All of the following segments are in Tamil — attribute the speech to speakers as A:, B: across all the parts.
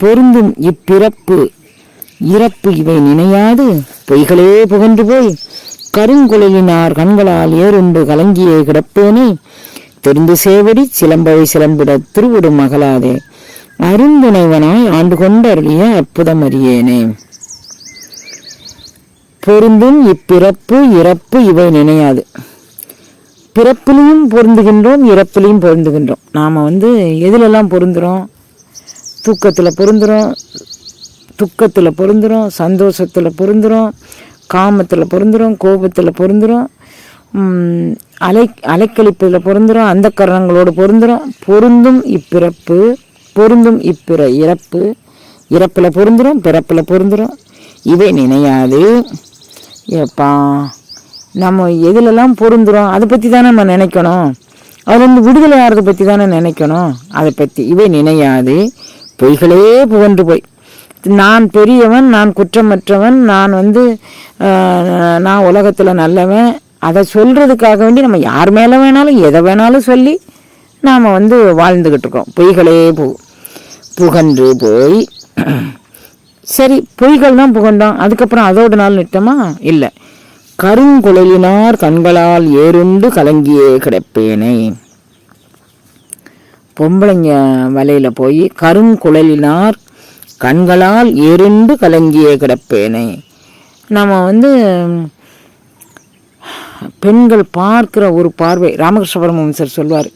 A: பொருந்தும் இப்பிறப்பு. இறப்பு இவை நினையாது. பொய்களே புகன்று போய் கருங்குழலினார் கண்களால் ஏறுண்டு கலங்கியே கிடப்பேனே. தெரிந்து சேவடி சிலம்பவை சிலம்பிட திருவிடும் மகளாதே. அருந்துணைவனாய் ஆண்டு கொண்டருளிய அற்புதம் அறியேனே. பொருந்தும் இப்பிறப்பு இறப்பு இவை நினையாது. பிறப்பிலையும் பொருந்துகின்றோம் இறப்பிலையும் பொருந்துகின்றோம். நாம் வந்து எதிலெல்லாம் பொருந்துறோம்? தூக்கத்தில் பொருந்துடும் துக்கத்தில் பொருந்துடும் சந்தோஷத்தில் பொருந்துடும் காமத்தில் பொருந்துடும் கோபத்தில் பொருந்துடும் அலை அலைக்கழிப்பில் பொருந்துடும் அந்த கரணங்களோடு பொருந்துடும் பொருந்தும் இப்பிறப்பு பொருந்தும் இப்பிற இறப்பு. இறப்பில் பொருந்துடும் பிறப்பில் பொருந்துடும் இவை நினையாது. ஏப்பா நம்ம எதுலெல்லாம் பொருந்துடும் அதை பற்றி தானே நம்ம நினைக்கணும். அதுலேருந்து விடுதலை ஆகிறத பற்றி தானே நினைக்கணும். அதை பற்றி இவை நினையாது. பொய்களே புகன்று போய். நான் பெரியவன் நான் குற்றமற்றவன் நான் வந்து நான் உலகத்தில் நல்லவன். அதை சொல்கிறதுக்காக வேண்டி நம்ம யார் மேலே வேணாலும் எதை வேணாலும் சொல்லி நாம் வந்து வாழ்ந்துக்கிட்டு இருக்கோம். பொய்களே பு புகன்று போய். சரி பொய்கள் தான் புகண்டோம் அதுக்கப்புறம் அதோட நாள் நிட்டமா இல்லை. கருங்குழலினார் கண்களால் ஏறுண்டு கலங்கியே கிடப்பேனே. பொம்பளைங்க வலையில் போய் கருங்குழலினார் கண்களால் எருண்டு கலங்கியே கிடப்பேனே. நம்ம வந்து பெண்கள் பார்க்கிற ஒரு பார்வை ராமகிருஷ்ண பரமஹம்சர் சொல்வார்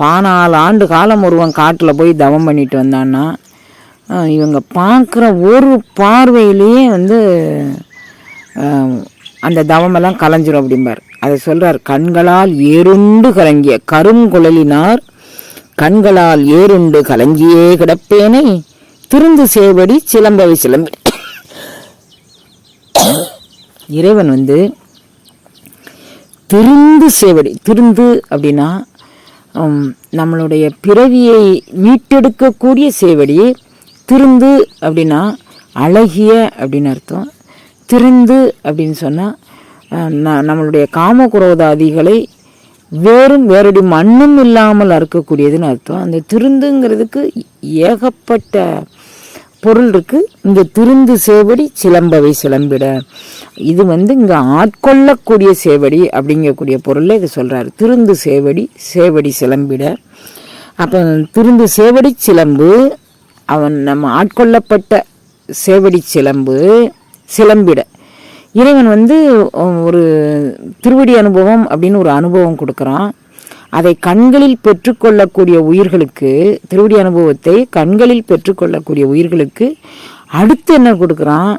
A: பானாலு ஆண்டு காலம் ஒருவன் காட்டில் போய் தவம் பண்ணிட்டு வந்தான்னா இவங்க பார்க்குற ஒரு பார்வையிலேயே வந்து அந்த தவமெல்லாம் கலைஞ்சிரும் அப்படிம்பார். அதை சொல்கிறார் கண்களால் எருண்டு கலங்கிய கருங்குழலினார் கண்களால் ஏறுண்டு கலங்கியே கிடப்பேனை. திருந்து சேவடி சிலம்பவை சிலம்பி. இறைவன் வந்து திருந்து சேவடி திருந்து அப்படின்னா நம்மளுடைய பிறவியை மீட்டெடுக்கக்கூடிய சேவடி திருந்து அப்படின்னா அழகிய அப்படின்னு அர்த்தம். திருந்து அப்படின்னு சொன்னால் நம்மளுடைய காமகுரோதாதிகளை வேறும் வேறடி மண்ணும் இல்லாமல் அறுக்கக்கூடியதுன்னு அர்த்தம். அந்த திருந்துங்கிறதுக்கு ஏகப்பட்ட பொருள் இருக்குது இந்த திருந்து சேவடி சிலம்பவை சிலம்பிட. இது வந்து இங்கே ஆட்கொள்ளக்கூடிய சேவடி அப்படிங்கக்கூடிய பொருளில் இது சொல்கிறாரு திருந்து சேவடி சேவடி சிலம்பிட. அப்போ திருந்து சேவடி சிலம்பு அவன் நம்ம ஆட்கொள்ளப்பட்ட சேவடி சிலம்பு சிலம்பிட. இறைவன் வந்து ஒரு திருவடி அனுபவம் அப்படின்னு ஒரு அனுபவம் கொடுக்குறான். அதை கண்களில் பெற்றுக்கொள்ளக்கூடிய உயிர்களுக்கு திருவடி அனுபவத்தை கண்களில் பெற்றுக்கொள்ளக்கூடிய உயிர்களுக்கு அடுத்து என்ன கொடுக்குறான்?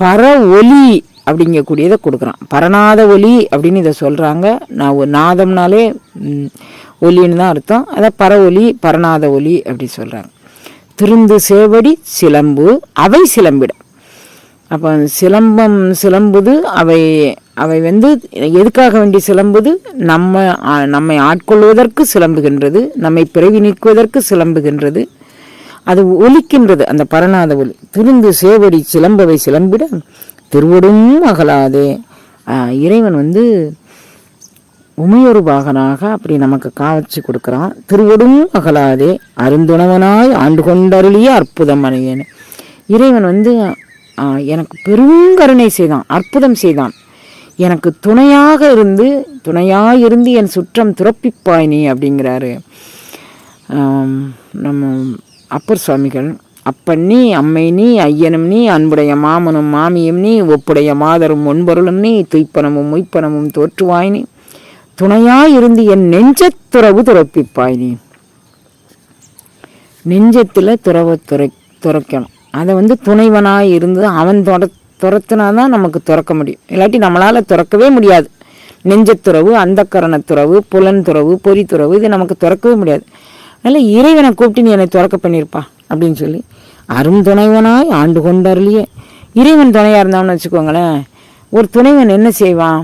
A: பர ஒலி அப்படிங்கக்கூடியதை கொடுக்குறான். பரநாத ஒலி அப்படின்னு இதை சொல்கிறாங்க நான் ஒரு நாதம்னாலே ஒலின்னு தான் அர்த்தம். அதை பர ஒலி பரநாத ஒலி அப்படி சொல்கிறாங்க திருந்து சேவடி சிலம்பு அவை சிலம்பிடம். அப்போ சிலம்பம் சிலம்புது அவை அவை வந்து எதுக்காக வேண்டி சிலம்புது? நம்ம நம்மை ஆட்கொள்வதற்கு சிலம்புகின்றது நம்மை பிறவி நீக்குவதற்கு சிலம்புகின்றது அது ஒலிக்கின்றது அந்த பரநாத ஒலி. திருந்து சேவடி சிலம்பவை சிலம்பிட திருவடும் அகலாதே. இறைவன் வந்து உமையொரு பாகனாக அப்படி நமக்கு காவச்சு கொடுக்குறான். திருவடும் அகலாதே அருந்துணவனாய் ஆண்டு கொண்டருளிய அற்புதம் அணையேன் இறைவன் வந்து எனக்கு பெருங்கருணை செய்தான் அற்புதம் செய்தான். எனக்கு துணையாக இருந்து துணையாக இருந்து என் சுற்றம் துறப்பிப்பாய் நீ அப்படிங்கிறாரு. நம்ம அப்பர் சுவாமிகள் அப்பன் நீ அம்மை நீ ஐயனும் நீ அன்புடைய மாமனும் மாமியும் நீ ஒப்புடைய மாதரும் ஒன்பொருளும் நீ துய்ப்பனமும் மொய்ப்பனமும் தோற்றுவாய் நீ. துணையாய் இருந்து என் நெஞ்சத் துறவு துறப்பிப்பாய் நீ. நெஞ்சத்தில் துறவை துறை துறக்கணும். அதை வந்து துணைவனாய் இருந்து அவன் துற துரத்துனா தான் நமக்கு துறக்க முடியும். இல்லாட்டி நம்மளால் துறக்கவே முடியாது. நெஞ்சத்துறவு அந்தக்கரண துறவு புலன் துறவு பொறி துறவு இது நமக்கு துறக்கவே முடியாது. அதனால் இறைவனை கூப்பிட்டு நீ என்னை துறக்க பண்ணியிருப்பா அப்படின்னு சொல்லி அரும் துணைவனாய் ஆண்டு கொண்டார்லையே இறைவன் துணையாக இருந்தான்னு வச்சுக்கோங்களேன் ஒரு துணைவன் என்ன செய்வான்?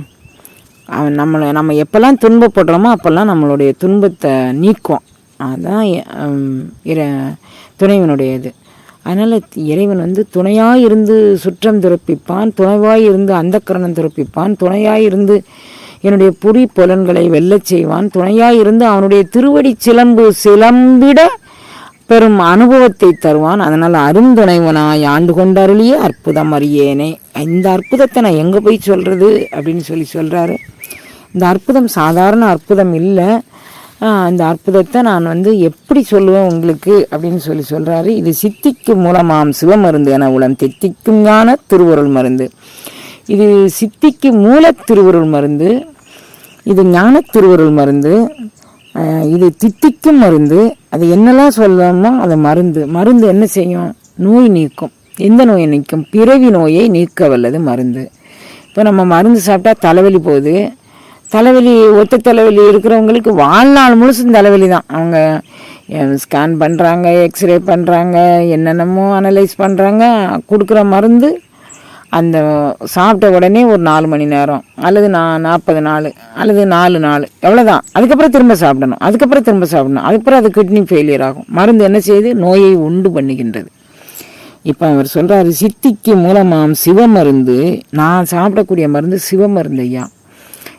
A: அவன் நம்மளை நம்ம எப்போல்லாம் துன்பப்படுறோமோ அப்போல்லாம் நம்மளுடைய துன்பத்தை நீக்கும். அதுதான் இற துணைவனுடைய இது. அதனால் இறைவன் வந்து துணையாக இருந்து சுற்றம் துறப்பிப்பான் துணைவாய் இருந்து அந்தக்கரணம் துறப்பிப்பான் துணையாய் இருந்து என்னுடைய புரி புலன்களை வெல்லச் செய்வான் துணையாய் இருந்து அவனுடைய திருவடி சிலம்பு சிலம்பிட பெரும் அனுபவத்தை தருவான். அதனால் அருந்துணைவனாய் ஆண்டு கொண்டருளியே அற்புதம் அறியேனே. இந்த அற்புதத்தை நான் எங்கே போய் சொல்கிறது அப்படின்னு சொல்லி சொல்கிறாரு இந்த அற்புதம் சாதாரண அற்புதம் இல்லை. அந்த அற்புதத்தை நான் வந்து எப்படி சொல்லுவேன் உங்களுக்கு அப்படின்னு சொல்லி சொல்கிறாரு இது சித்திக்கு மூலமாம் சிவமருந்து என உளம் தித்திக்கும் ஞான திருவுருள் மருந்து. இது சித்திக்கு மூல திருவருள் மருந்து இது ஞான திருவருள் மருந்து இது தித்திக்கும் மருந்து. அது என்னெல்லாம் சொல்லணுமோ அது மருந்து. மருந்து என்ன செய்யும்? நோய் நீக்கும். எந்த நோயை நீக்கும்? பிறவி நோயை நீக்க வல்லது மருந்து. இப்போ நம்ம மருந்து சாப்பிட்டா தலைவலி போகுது. தலைவலி ஒத்த தலைவலி இருக்கிறவங்களுக்கு வாழ்நாள் முழுசும் தலைவலி தான். அவங்க ஸ்கேன் பண்ணுறாங்க எக்ஸ்ரே பண்ணுறாங்க என்னென்னமோ அனலைஸ் பண்ணுறாங்க கொடுக்குற மருந்து அந்த சாப்பிட்ட உடனே ஒரு நாலு மணி நேரம் அல்லது நான் நாற்பது நாள் அல்லது நாலு நாள் எவ்வளோதான் அதுக்கப்புறம் திரும்ப சாப்பிடணும். அதுக்கப்புறம் திரும்ப சாப்பிடணும். அதுக்கப்புறம் அது கிட்னி ஃபெயிலியர் ஆகும். மருந்து என்ன செய்யுது? நோயை உண்டு பண்ணுகின்றது. இப்போ அவர் சொல்கிறாரு சித்திக்கு மூலமாம் சிவமருந்து நான் சாப்பிடக்கூடிய மருந்து சிவமருந்து ஐயா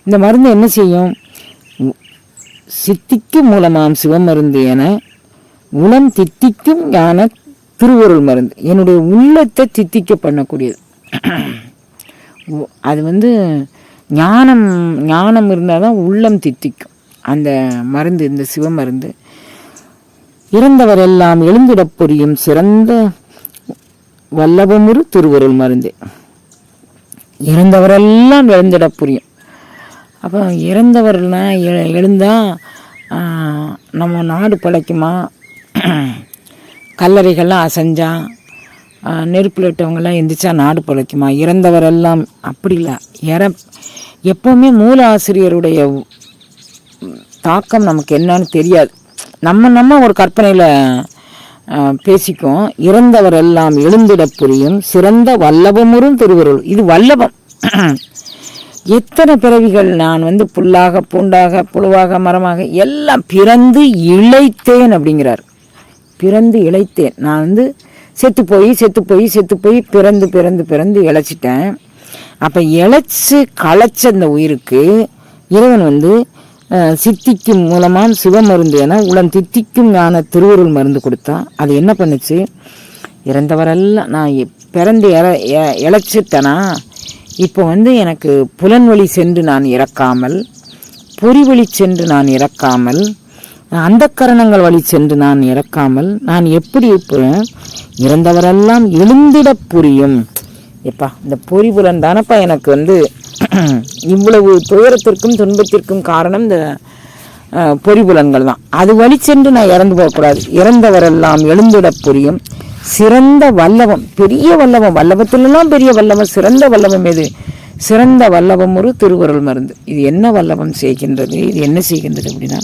A: இந்த மருந்து என்ன செய்யும்? உ- சித்திக்கு மூலமாம் சிவமருந்து என உளம் தித்திக்கும் ஞான திருவருள் மருந்து. என்னுடைய உள்ளத்தை தித்திக்க பண்ணக்கூடியது. அது வந்து ஞானம் ஞானம் இருந்தால் தான் உள்ளம் தித்திக்கும். அந்த மருந்து இந்த சிவமருந்து. இறந்தவரெல்லாம் எழுந்திடப் புரியும் சிறந்த வல்லபமுறு திருவருள் மருந்து. இறந்தவரெல்லாம் எழுந்திடப் புரியும். அப்போ இறந்தவர்னா எ- எழுந்தால் நம்ம நாடு பிழைக்குமா கல்லறைகள்லாம் அசைஞ்சா நெருப்பில் இட்டவங்கெல்லாம் எந்திரிச்சா நாடு பிழைக்குமா இறந்தவரெல்லாம் அப்படி இல்லை இற எப்போவுமே மூல ஆசிரியருடைய தாக்கம் நமக்கு என்னன்னு தெரியாது. நம்ம நம்ம ஒரு கற்பனையில் பேசிக்கும் இறந்தவர் எல்லாம் எழுந்திட புரியும். சிறந்த வல்லபமுறும் திருவருள். இது வல்லபம் எத்தனை பிறவிகள் நான் வந்து புல்லாக பூண்டாக புழுவாக மரமாக எல்லாம் பிறந்து இழைத்தேன் அப்படிங்கிறார். பிறந்து இழைத்தேன். நான் வந்து செத்து போய் செத்து போய் செத்து போய் பிறந்து பிறந்து பிறந்து இழைச்சிட்டேன். அப்போ இழைச்சி களைச்ச அந்த உயிருக்கு இறைவன் வந்து சித்திக்கும் மூலமாக சிவமருந்து என உளம் தித்திக்கும் ஞான திருவருள் மருந்து கொடுத்தான் அது என்ன பண்ணுச்சு? இறந்தவரெல்லாம் நான் பிறந்து இற இழைச்சிட்டேனா? இப்போ வந்து எனக்கு புலன்வழி சென்று நான் இறக்காமல் பொறிவழி சென்று நான் இறக்காமல் அந்த கரணங்கள் வழி சென்று நான் இறக்காமல் நான் எப்படி இப்போ இறந்தவரெல்லாம் எழுந்திட புரியும்? எப்பா இந்த பொறிபுலன் தானப்பா எனக்கு வந்து இவ்வளவு துயரத்திற்கும் துன்பத்திற்கும் காரணம் இந்த அஹ், பொறிபுலன்கள் தான். அது வழி சென்று நான் இறந்து போகக்கூடாது. இறந்தவரெல்லாம் எழுந்திட புரியும். சிறந்த வல்லவம் பெரிய வல்லவம் வல்லவத்திலெல்லாம் பெரிய வல்லவம் சிறந்த வல்லவம் எது? சிறந்த வல்லவம் ஒரு திருவருள் மருந்து. இது என்ன வல்லவம் செய்கின்றது? இது என்ன செய்கின்றது அப்படின்னா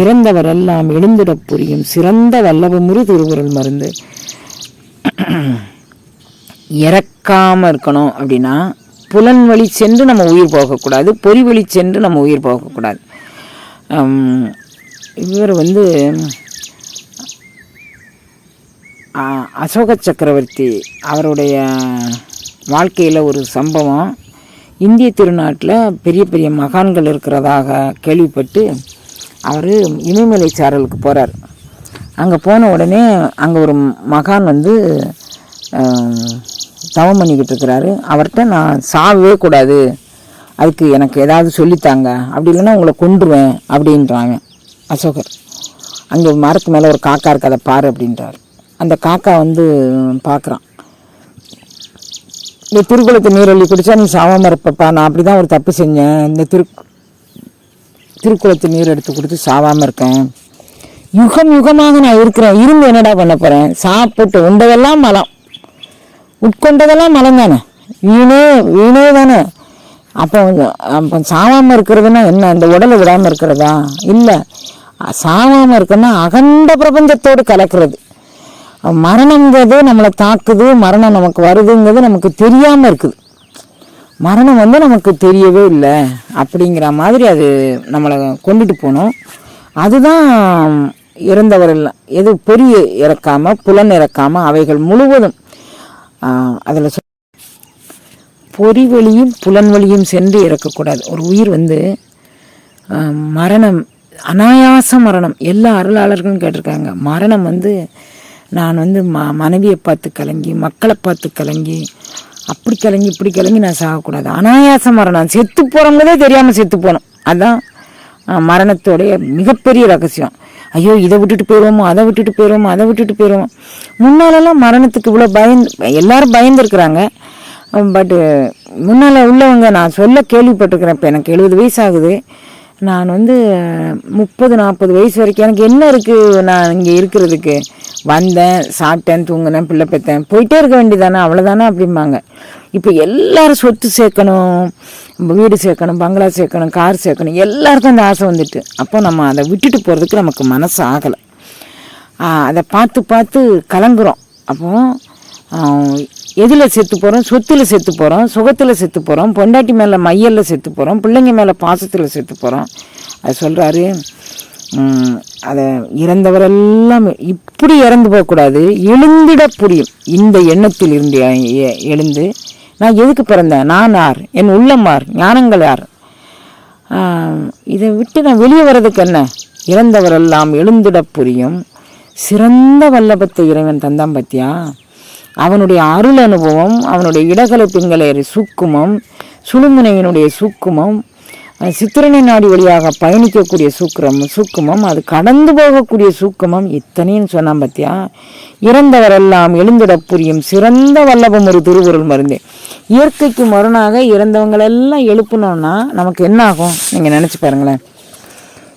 A: இறந்தவரெல்லாம் எழுந்திடப் புரியும் சிறந்த வல்லவம் ஒரு திருவருள் மருந்து. இறக்காமல் இருக்கணும் அப்படின்னா புலன் வழி சென்று நம்ம உயிர் போகக்கூடாது பொறி வழி சென்று நம்ம உயிர் போகக்கூடாது. இவர் வந்து அசோக சக்கரவர்த்தி அவருடைய வாழ்க்கையில் ஒரு சம்பவம். இந்திய திருநாட்டில் பெரிய பெரிய மகான்கள் இருக்கிறதாக கேள்விப்பட்டு அவர் இமயமலை சாரலுக்கு போகிறார் அங்கே போன உடனே அங்கே ஒரு மகான் வந்து தவம் பண்ணிக்கிட்டு இருக்கிறாரு. அவர்கிட்ட நான் சாவே கூடாது. அதுக்கு எனக்கு ஏதாவது சொல்லித்தாங்க. அப்படி இல்லைன்னா உங்களை கொன்றுவேன் அப்படின்றாங்க அசோகர். அங்கே மரத்து மேலே ஒரு காக்கா இருக்கு அதை பாரு அப்படின்றார். அந்த காக்கா வந்து பார்க்குறான் இந்த திருக்குளத்து நீரள்ளி குடித்தா நீ சாவாமல் இருப்பப்பா. நான் அப்படி தான் ஒரு தப்பு செஞ்சேன். இந்த திரு திருக்குளத்து நீர் எடுத்து கொடுத்து சாவாமல் இருக்கேன். யுகம் யுகமாக நான் இருக்கிறேன். இருந்து என்னடா பண்ண போகிறேன் சாப்பிட்டு உண்டதெல்லாம் மலம். உட்கொண்டதெல்லாம் மலம் தானே? வீணே வீணே தானே? அப்போ அப்போ சாவாமல் இருக்கிறதுனா என்ன? இந்த உடலை விடாமல் இருக்கிறதா? இல்லை சாவாமல் இருக்கன்னா அகண்ட பிரபஞ்சத்தோடு கலக்கிறது. மரணங்கிறது நம்மளை தாக்குது மரணம் நமக்கு வருதுங்கிறது நமக்கு தெரியாமல் இருக்குது. மரணம் வந்து நமக்கு தெரியவே இல்லை அப்படிங்கிற மாதிரி அது நம்மளை கொண்டுட்டு போகணும் அதுதான் இறந்தவர்கள் எது பொறி இறக்காமல் புலன் இறக்காமல் அவைகள் முழுவதும் அதில் பொறி வழியும் புலன் வழியும் சென்று இறக்கக்கூடாது. ஒரு உயிர் வந்து மரணம் அனாயாச மரணம் எல்லா அருளாளர்களும் கேட்டிருக்காங்க. மரணம் வந்து நான் வந்து ம மனைவியை பார்த்து கலங்கி மக்களை பார்த்து கலங்கி அப்படி கலங்கி இப்படி கலங்கி நான் சாகக்கூடாது. அனாயாச மரணம் செத்து போகிறவங்களே தெரியாமல் செத்து போகணும் அதுதான் மரணத்தோடைய மிகப்பெரிய ரகசியம். ஐயோ இதை விட்டுட்டு போயிடுவோமோ அதை விட்டுட்டு போயிடுவோமோ அதை விட்டுட்டு போயிடுவோம் முன்னாலெல்லாம் மரணத்துக்கு இவ்வளோ பயந்து எல்லாரும் பயந்துருக்குறாங்க. பட்டு முன்னால் உள்ளவங்க நான் சொல்ல கேள்விப்பட்டிருக்கிறேன். இப்போ எனக்கு எழுபது வயசு ஆகுது. நான் வந்து முப்பது நாற்பது வயசு வரைக்கும் எனக்கு என்ன இருக்குது நான் இங்கே இருக்கிறதுக்கு. வந்தேன் சாப்பிட்டேன் தூங்கினேன் பிள்ளை பெற்றேன். போயிட்டே இருக்க வேண்டியதானே அவ்வளோதானே அப்படிம்பாங்க. இப்போ எல்லாரும் சொத்து சேர்க்கணும் வீடு சேர்க்கணும் பங்களா சேர்க்கணும் கார் சேர்க்கணும் எல்லாருக்கும் அந்த ஆசை வந்துட்டு. அப்போ நம்ம அதை விட்டுட்டு போகிறதுக்கு நமக்கு மனசு ஆகலை. அதை பார்த்து பார்த்து கலங்குறோம். அப்போ எதில் செத்து போகிறோம் சொத்தில் செத்து போகிறோம் சுகத்தில் செத்து போகிறோம் பொண்டாட்டி மேலே மையலில் செத்து போகிறோம் பிள்ளைங்க மேலே பாசத்தில் செத்து போகிறோம் அது சொல்கிறாரு அதை இறந்தவரெல்லாம் இப்படி இறந்து போகக்கூடாது. எழுந்திட புரியும். இந்த எண்ணத்தில் இருந்து எ- எழுந்து நான் எதுக்கு பிறந்தேன்? நான் யார்? என் உள்ளம் ஞானங்கள் யார்? இதை விட்டு நான் வெளியே வர்றதுக்கு என்ன? இறந்தவரெல்லாம் எழுந்திட புரியும். சிறந்த வல்லபத்தை இறைவன் தந்தான் பத்தியா? அவனுடைய அருள் அனுபவம் அவனுடைய இடகலை பிங்களை சூக்குமம் சுழுமுனையினுடைய சூக்குமம் சித்திரனை நாடி வழியாக பயணிக்கக்கூடிய சூக்கிரம் சூக்குமம் அது கடந்து போகக்கூடிய சூக்குமம் இத்தனையும் சொன்னான் பத்தியா? இறந்தவரெல்லாம் எழுந்திட புரியும் சிறந்த வல்லபம் ஒரு திருவுருள் மருந்து. இயற்கைக்கு மறுநாக இறந்தவங்களெல்லாம் எழுப்பினோம்னா நமக்கு என்ன ஆகும் நீங்கள் நினச்சி பாருங்களேன்.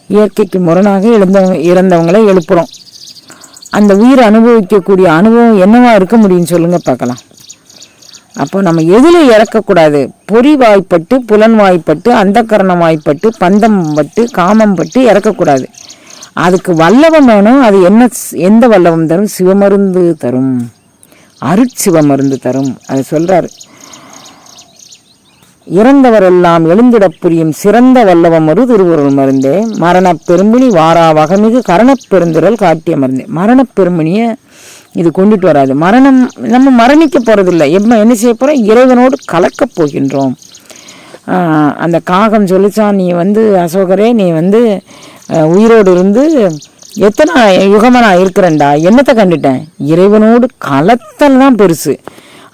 A: இயற்கைக்கு முரணாக எழுந்தவங்க இறந்தவங்களை எழுப்புகிறோம் அந்த உயிர் அனுபவிக்கக்கூடிய அனுபவம் என்னவா இருக்க முடியும்னு சொல்லுங்கள் பார்க்கலாம். அப்போ நம்ம எதில் இறக்கக்கூடாது. பொறி வாய்ப்பட்டு புலன் வாய்ப்பட்டு அந்தக்கரணம் வாய்ப்பட்டு பந்தம் பட்டு காமம் பட்டு இறக்கக்கூடாது. அதுக்கு வல்லவம் வேணும் அது என்ன எந்த வல்லவம் தரும்? சிவமருந்து தரும். அருட்சிவமருந்து தரும். அது சொல்கிறாரு இறந்தவரெல்லாம் எழுந்திடப் புரியும் சிறந்த வல்லவம் ஒரு திருவுருள் மருந்தே. மரணப் பெரும்பினி வாரா வகமிகு கரணப் பெருந்திரல் காட்டிய மருந்தே. மரணப் பெரும்பினியை இது கொண்டுட்டு வராது. மரணம் நம்ம மரணிக்க போகிறதில்ல எப்ப என்ன செய்ய போகிறோம் இறைவனோடு கலக்கப் போகின்றோம். அந்த காகம் சொல்லிச்சான் நீ வந்து அசோகரே நீ வந்து உயிரோடு இருந்து எத்தனை யுகமாக நான் இருக்கிறேன்டா என்னத்தை கண்டுட்டேன்? இறைவனோடு கலத்தல் தான் பெருசு.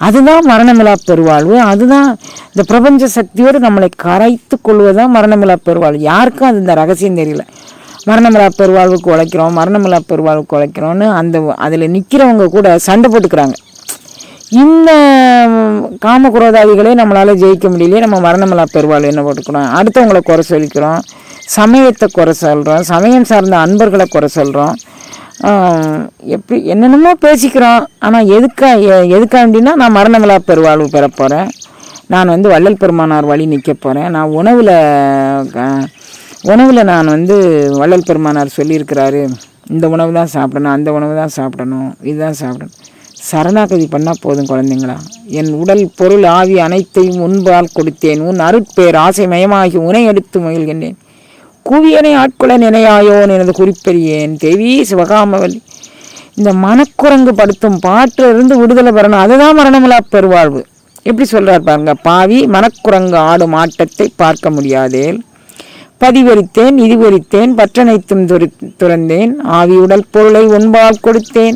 A: அதுதான் மரணமிழா பெருவாழ்வு. அதுதான் இந்த பிரபஞ்ச சக்தியோடு நம்மளை கரைத்து கொள்வதுதான் மரணமில்லா பெருவாழ்வு. யாருக்கும் அது இந்த ரகசியம் தெரியல. மரணமில்லா பெருவாழ்வுக்கு உழைக்கிறோம் மரணமில்லா பெருவாழ்வுக்கு உழைக்கிறோன்னு அந்த அதில் நிற்கிறவங்க கூட சண்டை போட்டுக்கிறாங்க. இந்த காமகுரோதாதிகளே நம்மளால் ஜெயிக்க முடியலையே நம்ம மரணமில்லா பெருவாழ்வு என்ன போட்டுக்கிறோம்? அடுத்தவங்களை குறை சொல்லிக்கிறோம் சமயத்தை குறை சொல்கிறோம் சமயம் சார்ந்த அன்பர்களை குறை சொல்கிறோம் எப்படி என்னென்னமோ பேசிக்கிறோம். ஆனால் எதுக்கா எ- அப்படின்னா நான் மரணமில்லா பெருவாழ்வு பெற போகிறேன் நான் வந்து வள்ளல் பெருமானார் வழி நிற்க போகிறேன் நான் உணவில் உணவில் நான் வந்து வள்ளல் பெருமானார் சொல்லியிருக்கிறாரு இந்த உணவு தான் சாப்பிடணும் அந்த உணவு தான் சாப்பிடணும் இதுதான் சாப்பிடணும். சரணாகதி பண்ணால் போதும் குழந்தைங்களா. என் உடல் பொருள் ஆவி அனைத்தையும் முன்பால் கொடுத்தேன் உன் அருட்பேர் ஆசை மயமாகி உனை எடுத்து மகிழ்கின்றேன். குவியனை ஆட்கொள்ள நினையாயோன் எனது குறிப்பெறியேன் தேவி சிவகாமவல்லி. இந்த மனக்குரங்கு படுத்தும் பாட்டிலிருந்து விடுதலை பெறணும் அதுதான் மரணமில்லா பெருவாழ்வு. எப்படி சொல்கிறார் பாருங்க பாவி மனக்குரங்கு ஆடும் ஆட்டத்தை பார்க்க முடியாதேல் பதிவரித்தேன் இதுவரித்தேன் பற்றனைத்தும் துரி- துறந்தேன். ஆவி உடல் பொருளை உன்பால் கொடுத்தேன்.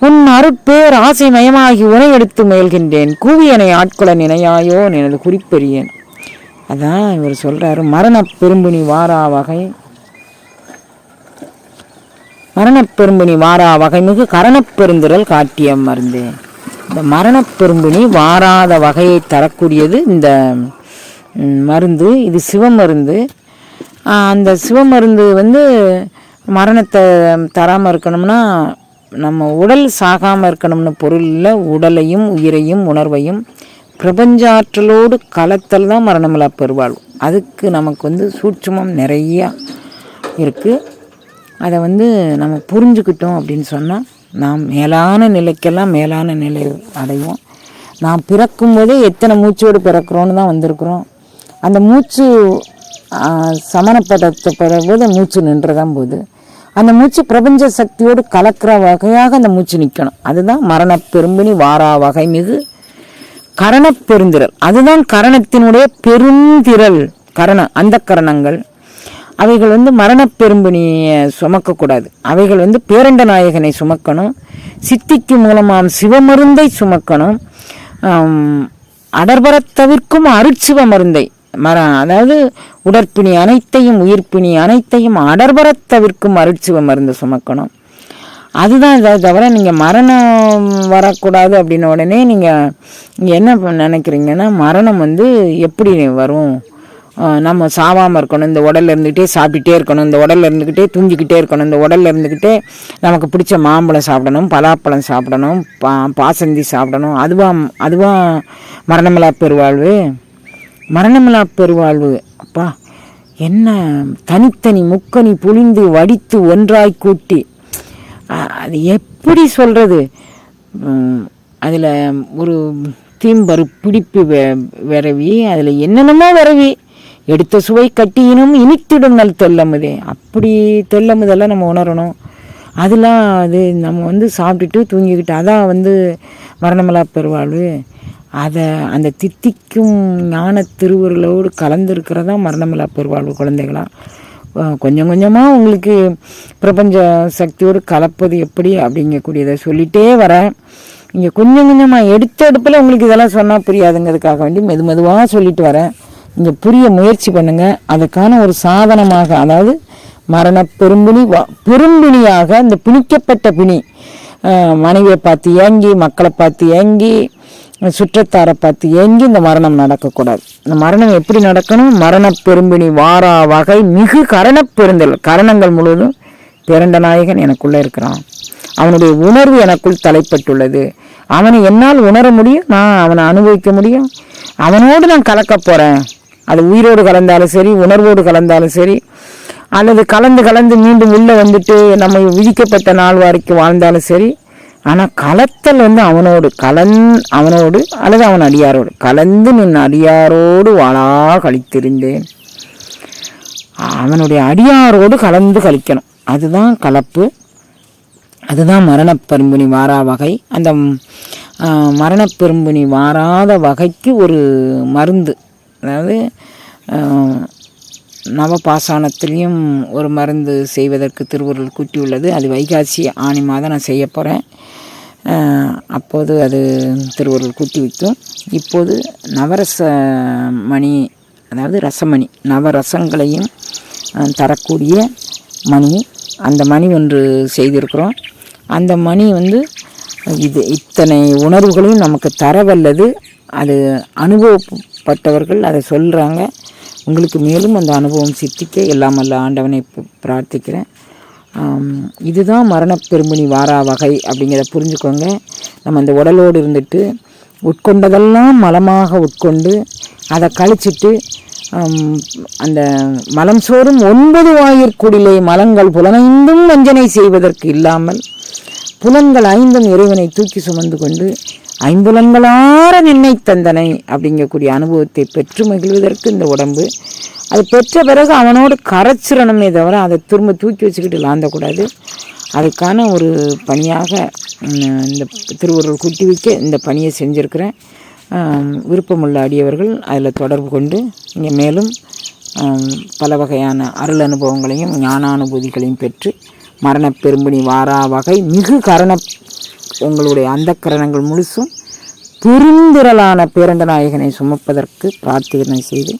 A: உன் அருட்பேர் ஆசை மயமாகி உனை எடுத்து முயல்கின்றேன் கூவியனை ஆட்கொள்ள நினையாயோ எனது குறிப்பெறியேன். அதான் இவர் சொல்றாரு மரண பெரும்புனி வாரா வகை. மரணப்பெரும்புனி வாரா வகை மிகு கரணப் பெருந்திரல் காட்டிய இந்த மரணப்பெரும்புனி வாராத வகையை தரக்கூடியது இந்த மருந்து. இது சிவமருந்து. மருந்து அந்த சிவமருந்து வந்து மரணத்தை தராமல் இருக்கணும்னா நம்ம உடல் சாகாமல் இருக்கணும்னு பொருளில் உடலையும் உயிரையும் உணர்வையும் பிரபஞ்சாற்றலோடு கலத்தல் தான் மரணமில்லா பெருவாழ்வு. அதுக்கு நமக்கு வந்து சூட்சுமம் நிறையா இருக்குது அதை வந்து நம்ம புரிஞ்சுக்கிட்டோம் அப்படின்னு சொன்னால் நாம் மேலான நிலைக்கெல்லாம் மேலான நிலை அடைவோம். நாம் பிறக்கும்போதே எத்தனை மூச்சோடு பிறக்கிறோன்னு தான் வந்திருக்கிறோம். அந்த மூச்சு ஆ, போது மூச்சு நின்றுதான் போகுது. அந்த மூச்சு பிரபஞ்ச சக்தியோடு கலக்கிற வகையாக அந்த மூச்சு நிற்கணும் அதுதான் மரண பெரும்பினி வாரா வகை மிகு கரணப் பெருந்திரல் அதுதான் கரணத்தினுடைய பெருந்திரல் கரண அந்த கரணங்கள். அவைகள் வந்து மரணப் பெரும்பினியை சுமக்கக்கூடாது. அவைகள் வந்து பேரண்ட நாயகனை சுமக்கணும். சித்திக்கு மூலமாம் சிவமருந்தை சுமக்கணும். அடர்பரத் தவிர்க்கும் அருட்சிவ மருந்தை. மர அதாவது உடற்பிணி அனைத்தையும் உயிர்ப்பிணி அனைத்தையும் அடர்பரத் தவிர்க்கும் அருட்சிவ மருந்து சுமக்கணும். அதுதான் இதை தவிர நீங்கள் மரணம் வரக்கூடாது அப்படின்ன உடனே நீங்கள் என்ன நினைக்கிறீங்கன்னா மரணம் வந்து எப்படி வரும்? நம்ம சாவாமல் இருக்கணும் இந்த உடல்ல இருந்துக்கிட்டே சாப்பிட்டுட்டே இருக்கணும் இந்த உடல்ல இருந்துக்கிட்டே தூங்கிக்கிட்டே இருக்கணும் இந்த உடல்ல இருந்துக்கிட்டே நமக்கு பிடிச்ச மாம்பழம் சாப்பிடணும் பலாப்பழம் சாப்பிடணும் பா பாசந்தி சாப்பிடணும். அதுவாக அதுவாக மரணமில்லா பெருவாழ்வு. மரணமில்லா பெருவாழ்வு அப்பா என்ன தனித்தனி முக்கனி புளிந்து வடித்து ஒன்றாய் கூட்டி. அது எப்படி சொல்கிறது அதில் ஒரு தீம்பரு பிடிப்பு வெ- விரவி அதில் என்னென்னமோ விரவி. எடுத்த சுவை கட்டியினும் இனித்திடும் நல் தெல்லமுதே. அப்படி தெல்லமுதெல்லாம் நம்ம உணரணும். அதெல்லாம் அது நம்ம வந்து சாப்பிட்டுட்டு தூங்கிக்கிட்டு அதான் வந்து மரணமலா பெருவாழ்வு அதை அந்த தித்திக்கும் ஞான திருவுருளோடு கலந்துருக்கிறதா மரணமில்லா பெருவாழ்வு குழந்தைகளாம் கொஞ்சம் கொஞ்சமாக உங்களுக்கு பிரபஞ்ச சக்தியோடு கலப்பது எப்படி அப்படிங்கக்கூடியதை சொல்லிகிட்டே வரேன் இங்கே கொஞ்சம் கொஞ்சமாக எடுத்த எடுப்பில் உங்களுக்கு இதெல்லாம் சொன்னால் புரியாதுங்கிறதுக்காக வேண்டி மெது மெதுவாக சொல்லிட்டு வரேன் இங்கே புரிய முயற்சி பண்ணுங்கள் அதுக்கான ஒரு சாதனமாக அதாவது மரண பெரும்பிணி வ- பெரும்பிணியாக இந்த பிணிக்கப்பட்ட பிணி மனைவியை பார்த்து ஏங்கி மக்களை பார்த்து ஏங்கி சுற்றத்தாரை பார்த்து ஏங்கி இந்த மரணம் நடக்கக்கூடாது. இந்த மரணம் எப்படி நடக்கணும்? மரண வாரா வகை மிகு கரணப்பெருந்தல் கரணங்கள் முழுவதும் பிறண்ட நாயகன் எனக்குள்ளே இருக்கிறான். அவனுடைய உணர்வு எனக்குள் தலைப்பட்டுள்ளது. அவனை என்னால் உணர முடியும்? நான் அவனை அனுபவிக்க முடியும்? அவனோடு நான் கலக்க போகிறேன் அது உயிரோடு கலந்தாலும் சரி உணர்வோடு கலந்தாலும் சரி அல்லது கலந்து கலந்து மீண்டும் உள்ளே வந்துட்டு நம்ம விதிக்கப்பட்ட நாள் வரைக்கும் வாழ்ந்தாலும் சரி ஆனால் கலத்தல் வந்து அவனோடு கலந் அவனோடு அல்லது அவன் அடியாரோடு கலந்து நின் அடியாரோடு வாழா கழித்திருந்தேன் அவனுடைய அடியாரோடு கலந்து கழிக்கணும் அதுதான் கலப்பு. அதுதான் மரணப்பெரும்புனி வாரா வகை. அந்த மரணப்பெரும்புணி வாராத வகைக்கு ஒரு மருந்து. அதாவது நவபாசானத்திலையும் ஒரு மருந்து செய்வதற்கு திருவுருள் கூட்டியுள்ளது. அது வைகாசி ஆணி மாதம் நான் செய்ய போகிறேன் அப்போது அது திருவருள் கூட்டி வைக்கும் இப்போது நவரச மணி அதாவது ரசமணி நவரசங்களையும் தரக்கூடிய மணி அந்த மணி ஒன்று செய்திருக்கிறோம். அந்த மணி வந்து இது இத்தனை உணர்வுகளையும் நமக்கு தரவல்லது. அது அனுபவப்பட்டவர்கள் அதை சொல்கிறாங்க உங்களுக்கு மேலும் அந்த அனுபவம் சித்திக்க எல்லாம் அல்ல ஆண்டவனை பிரார்த்திக்கிறேன். இதுதான் மரணப்பெருமணி வாரா வகை அப்படிங்கிறத புரிஞ்சுக்கோங்க. நம்ம அந்த உடலோடு இருந்துட்டு உட்கொண்டதெல்லாம் மலமாக உட்கொண்டு அதை கழிச்சிட்டு அந்த மலம் சோறும் ஒன்பது வாயிற்குடிலே மலங்கள் புலனைந்தும் வஞ்சனை செய்வதற்கு இல்லாமல் புலன்கள் ஐந்தும் இறைவனை தூக்கி சுமந்து கொண்டு ஐம்புலன்களார நின்னை தந்தனை அப்படிங்கக்கூடிய அனுபவத்தை பெற்று மகிழ்வதற்கு இந்த உடம்பு அது பெற்ற பிறகு அவனோடு கரைச்சிடணுமே தவிர அதை திரும்ப தூக்கி வச்சுக்கிட்டு லாந்தக்கூடாது அதுக்கான ஒரு பணியாக இந்த திருவருள் குட்டி வைக்க இந்த பணியை செஞ்சுருக்கிறேன். விருப்பமுள்ள அடியவர்கள் அதில் தொடர்பு கொண்டு இங்கே மேலும் பல வகையான அருள் அனுபவங்களையும் ஞான அனுபூதிகளையும் பெற்று மரண பெரும்பினி வாரா வகை மிகு கரண உங்களுடைய அந்த கரணங்கள் முழுசும் பெருந்திரளான பேரண்ட நாயகனை சுமப்பதற்கு பிரார்த்தனை செய்து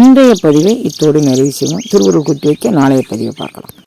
A: இன்றைய பதிவை இத்தோடு நிறைவு செய்வோம். திருவுருள் குட்டி வைக்க நாளைய பதிவை பார்க்கலாம்.